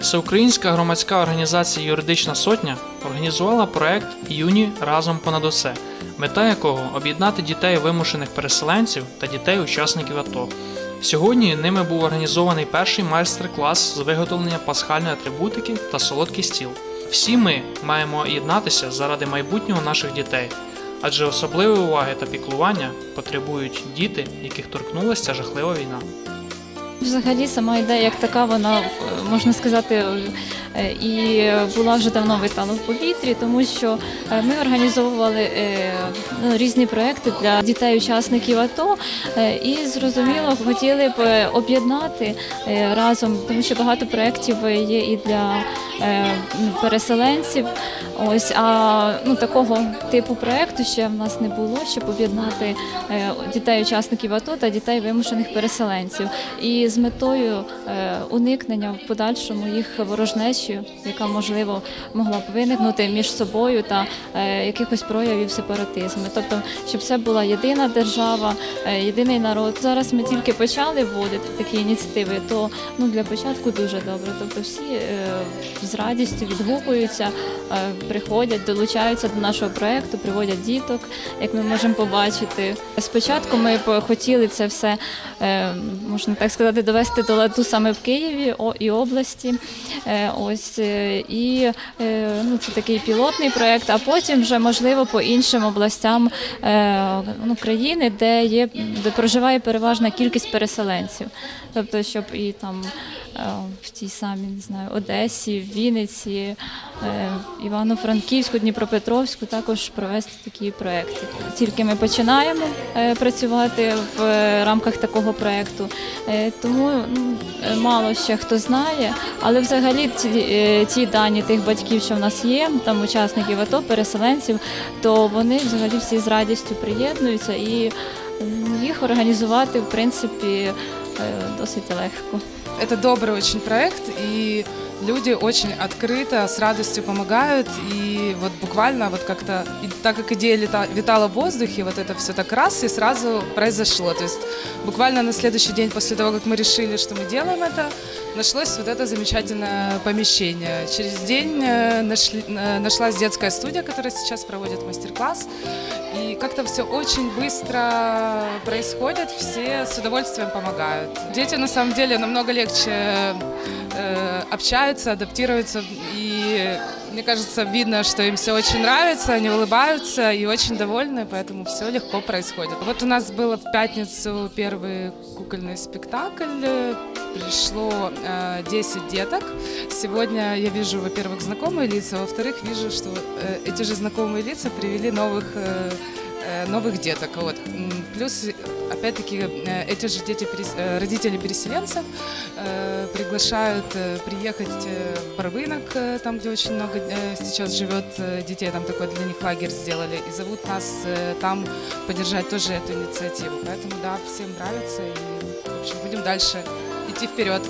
Всеукраїнська громадська організація Юридична Сотня організувала проект Юні разом понад усе, мета якого об'єднати дітей вимушених переселенців та дітей учасників АТО. Сьогодні ними був організований перший майстер-клас з виготовлення пасхальної атрибутики та солодкий стіл. Всі ми маємо єднатися заради майбутнього наших дітей, адже особливої уваги та піклування потребують діти, яких торкнулася жахлива війна. Взагалі, сама ідея як така, вона е, можна сказати, і була вже давно витала в повітрі, тому що е, ми організовували е, ну, різні проекти для дітей-учасників АТО, е, і зрозуміло хотіли б е, об'єднати е, разом, тому що багато проєктів є і для е, переселенців. Ось а ну такого типу проекту ще в нас не було, щоб об'єднати е, дітей-учасників АТО та дітей вимушених переселенців. І з метою е, уникнення в подальшому їх ворожнечі, яка можливо могла б виникнути між собою та е, якихось проявів сепаратизму. Тобто, щоб це була єдина держава, е, єдиний народ. Зараз ми тільки почали вводити такі ініціативи, то ну для початку дуже добре. Тобто, всі е, з радістю відгукуються, приходять, долучаються до нашого проекту, приводять діток, як ми можемо побачити. Спочатку ми хотіли це все, можна так сказати, довести до ладу саме в Києві і області. Ось е, і е, ну, це такий пілотний проект, а потім вже можливо по іншим областям е, ну, країни, де є де проживає переважна кількість переселенців. Тобто, щоб і там в тій самій не знаю, Одесі, Вінниці, е, Івано-Франківську, Дніпропетровську також провести такі проекти. Тільки ми починаємо е, працювати в е, рамках такого проекту, е, тому ну, е, мало ще хто знає. Але взагалі е, ті дані тих батьків, що в нас є, там учасників АТО, переселенців, то вони взагалі всі з радістю приєднуються і їх організувати в принципі е, досить легко. Это добрый очень проект, и люди очень открыто, с радостью помогают. И вот буквально вот как-то, и так как идея лета- витала в воздухе, вот это все так раз и сразу произошло. То есть буквально на следующий день после того, как мы решили, что мы делаем это, нашлось вот это замечательное помещение. Через день э, нашли- э, нашлась детская студия, которая сейчас проводит мастер-класс. И как-то все очень быстро происходит, все с удовольствием помогают. Дети на самом деле намного легче э, общаются, адаптируются, и мне кажется, видно, что им все очень нравится, они улыбаются и очень довольны, поэтому все легко происходит. Вот у нас было в пятницу первый кукольный спектакль, э, пришло э, 10 деток. Сегодня я вижу, во-первых, знакомые лица, во-вторых, вижу, что э, эти же знакомые лица привели новых э, э, новых деток. Вот. М, Плюс, опять-таки, э, эти же дети, перес- э, родители переселенцев э, приглашают э, приехать э, в Барвынок, э, там, где очень много э, сейчас живет э, детей, там такой для них лагерь сделали, и зовут нас э, там поддержать тоже эту инициативу. Поэтому, да, всем нравится, и, в общем, будем дальше идти вперед.